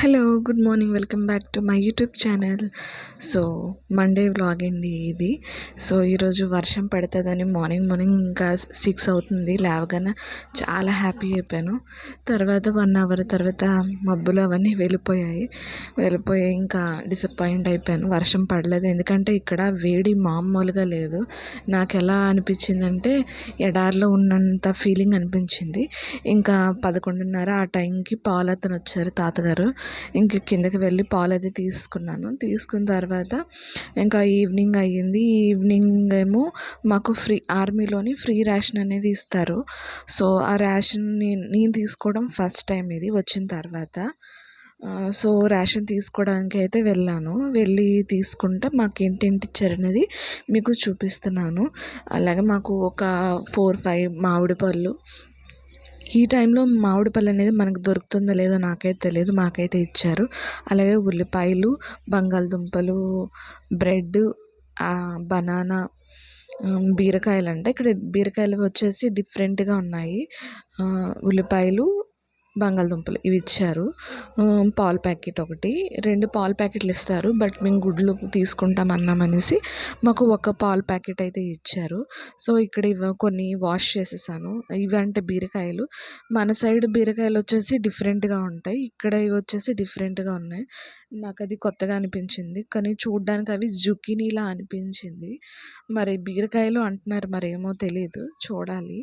Hello good morning welcome back to my YouTube channel so Monday vlog అండి ఇది. So ఈరోజు వర్షం పడుతుందని మార్నింగ్ మార్నింగ్ ఇంకా సిక్స్ అవుతుంది. లేవగానే చాలా హ్యాపీ అయిపోయాను. తర్వాత వన్ అవర్ తర్వాత మబ్బులు అవన్నీ వెళ్ళిపోయాయి. వెళ్ళిపోయి ఇంకా డిసప్పాయింట్ అయిపోయాను. వర్షం పడలేదు. ఎందుకంటే ఇక్కడ వేడి మామూలుగా లేదు. నాకు ఎలా అనిపించిందంటే ఎడారిలో ఉన్నంత ఫీలింగ్ అనిపించింది. ఇంకా పదకొండున్నర ఆ టైంకి పాలతను వచ్చారు తాతగారు. ఇంక కిందకి వెళ్ళి పాలు అది తీసుకున్నాను. తీసుకున్న తర్వాత ఇంకా ఈవినింగ్ అయ్యింది. ఈవినింగ్ ఏమో మాకు ఫ్రీ ఆర్మీలోని ఫ్రీ ర్యాషన్ అనేది ఇస్తారు. సో ఆ ర్యాషన్ నేను తీసుకోవడం ఫస్ట్ టైం ఇది వచ్చిన తర్వాత. సో రేషన్ తీసుకోవడానికి అయితే వెళ్ళాను. వెళ్ళి తీసుకుంటే మాకు ఏంటేంటి ఇచ్చారనేది మీకు చూపిస్తున్నాను. అలాగే మాకు ఒక ఫోర్ ఫైవ్ మామిడి పళ్ళు ఈ టైంలో మామిడి పళ్ళు అనేది మనకు దొరుకుతుందో లేదో నాకైతే తెలియదు. మాకైతే ఇచ్చారు. అలాగే ఉల్లిపాయలు బంగాళదుంపలు బ్రెడ్ బనానా బీరకాయలు అంటే ఇక్కడ బీరకాయలు వచ్చేసి డిఫరెంట్గా ఉన్నాయి. ఉల్లిపాయలు బంగాళదుంపలు ఇవి ఇచ్చారు. పాల ప్యాకెట్ ఒకటి. రెండు పాల ప్యాకెట్లు ఇస్తారు. బట్ మేము గుడ్లు తీసుకుంటాం అన్నాం అనేసి మాకు ఒక పాల ప్యాకెట్ అయితే ఇచ్చారు. సో ఇక్కడ ఇవ కొన్ని వాష్ చేసేసాను. ఇవి అంటే బీరకాయలు. మన సైడ్ బీరకాయలు వచ్చేసి డిఫరెంట్గా ఉంటాయి. ఇక్కడ ఇవి వచ్చేసి డిఫరెంట్గా ఉన్నాయి. నాకు అది కొత్తగా అనిపించింది. కానీ చూడ్డానికి అవి జుకినీలా అనిపించింది. మరి బీరకాయలు అంటున్నారు. మరి ఏమో తెలియదు చూడాలి.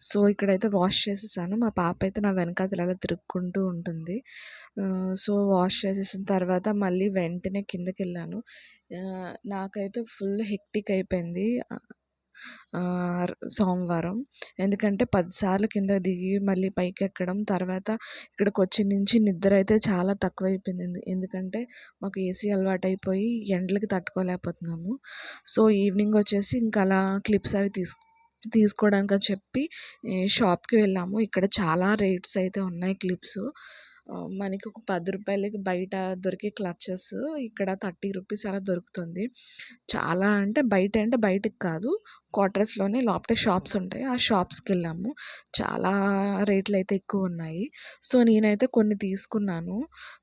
సో ఇక్కడైతే వాష్ చేసేసాను. మా పాప అయితే నా వెనకాతల అలా తిరుక్కుంటూ ఉంటుంది. సో వాష్ చేసేసిన తర్వాత మళ్ళీ వెంటనే కిందకి వెళ్ళాను నాకైతే ఫుల్ హెక్టిక్ అయిపోయింది సోమవారం. ఎందుకంటే పదిసార్లు కింద దిగి మళ్ళీ పైకి ఎక్కడం తర్వాత ఇక్కడికి వచ్చి నుంచి నిద్ర అయితే చాలా తక్కువైపోయింది. ఎందుకంటే మాకు ఏసీ అలవాటు అయిపోయి ఎండలకి తట్టుకోలేకపోతున్నాము. సో ఈవినింగ్ వచ్చేసి ఇంకా అలా క్లిప్స్ అవి తీసు తీసుకోవడానికి అని చెప్పి షాప్కి వెళ్ళాము. ఇక్కడ చాలా రేట్స్ అయితే ఉన్నాయి క్లిప్స్. మనకి ఒక పది రూపాయలకి బయట దొరికే క్లచెస్ ఇక్కడ థర్టీ రూపీస్ అలా దొరుకుతుంది. చాలా అంటే బయట అంటే బయటకు కాదు. క్వార్టర్స్లోనే లోపల షాప్స్ ఉంటాయి. ఆ షాప్స్కి వెళ్ళాము. చాలా రేట్లు అయితే ఎక్కువ ఉన్నాయి. సో నేనైతే కొన్ని తీసుకున్నాను.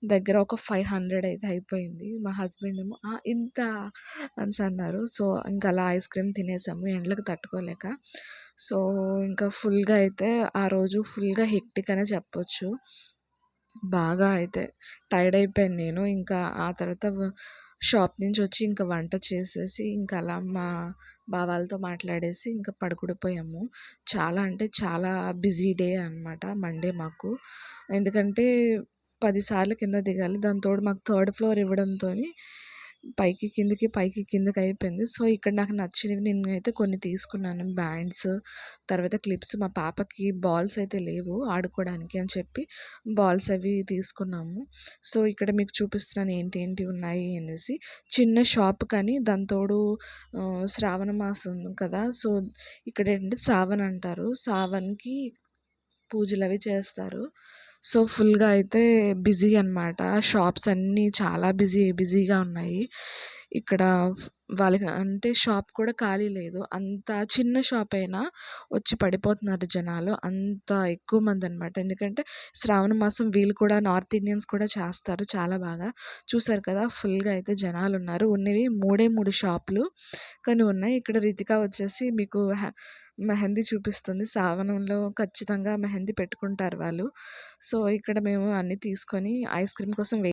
దగ్గర ఒక ఫైవ్ హండ్రెడ్ అయితే అయిపోయింది. మా హస్బెండ్ ఏమో ఇంత అని అన్నారు. సో ఇంకా అలా ఐస్ క్రీమ్ తినేసాము. ఎండలకు తట్టుకోలేక. సో ఇంకా ఫుల్గా అయితే ఆ రోజు ఫుల్గా హెక్టిక్ అనే చెప్పొచ్చు. బాగా అయితే టైర్డ్ అయిపోయాను నేను. ఇంకా ఆ తర్వాత షాప్ నుంచి వచ్చి ఇంకా వంట చేసేసి ఇంకా అలా మా బావాలతో మాట్లాడేసి ఇంకా పడుకుడిపోయాము. చాలా అంటే చాలా బిజీ డే అనమాట మండే మాకు. ఎందుకంటే పదిసార్లు కింద దిగాలి దాని తోడు మాకు థర్డ్ ఫ్లోర్ ఇవ్వడంతో పైకి కిందకి పైకి కిందకి అయిపోయింది. సో ఇక్కడ నాకు నచ్చినవి నేను అయితే కొన్ని తీసుకున్నాను. బ్యాండ్స్ తర్వాత క్లిప్స్. మా పాపకి బాల్స్ అయితే లేవు ఆడుకోవడానికి అని చెప్పి బాల్స్ అవి తీసుకున్నాము. సో ఇక్కడ మీకు చూపిస్తున్నాను ఏంటి ఏంటి ఉన్నాయి అనేసి. చిన్న షాప్ కానీ దాని తోడు శ్రావణ మాసం కదా. సో ఇక్కడ ఏంటంటే సావన్ అంటారు. సావన్కి పూజలు అవి చేస్తారు. సో ఫుల్గా అయితే బిజీ అనమాట షాప్స్ అన్నీ చాలా బిజీ బిజీగా ఉన్నాయి. ఇక్కడ వాళ్ళకి అంటే షాప్ కూడా ఖాళీ లేదు. అంత చిన్న షాప్ అయినా వచ్చి పడిపోతున్నారు జనాలు. అంత ఎక్కువ మంది అనమాట ఎందుకంటే శ్రావణ మాసం వీళ్ళు కూడా నార్త్ ఇండియన్స్ కూడా చేస్తారు చాలా బాగా. చూసారు కదా ఫుల్గా అయితే జనాలు ఉన్నారు. ఉన్నవి మూడే మూడు షాపులు కానీ ఉన్నాయి. ఇక్కడ రితికా వచ్చేసి మీకు మెహందీ చూపిస్తుంది. శ్రావణంలో ఖచ్చితంగా మెహందీ పెట్టుకుంటారు వాళ్ళు. సో ఇక్కడ మేము అన్నీ తీసుకొని ఐస్ క్రీమ్ కోసం వెయిట్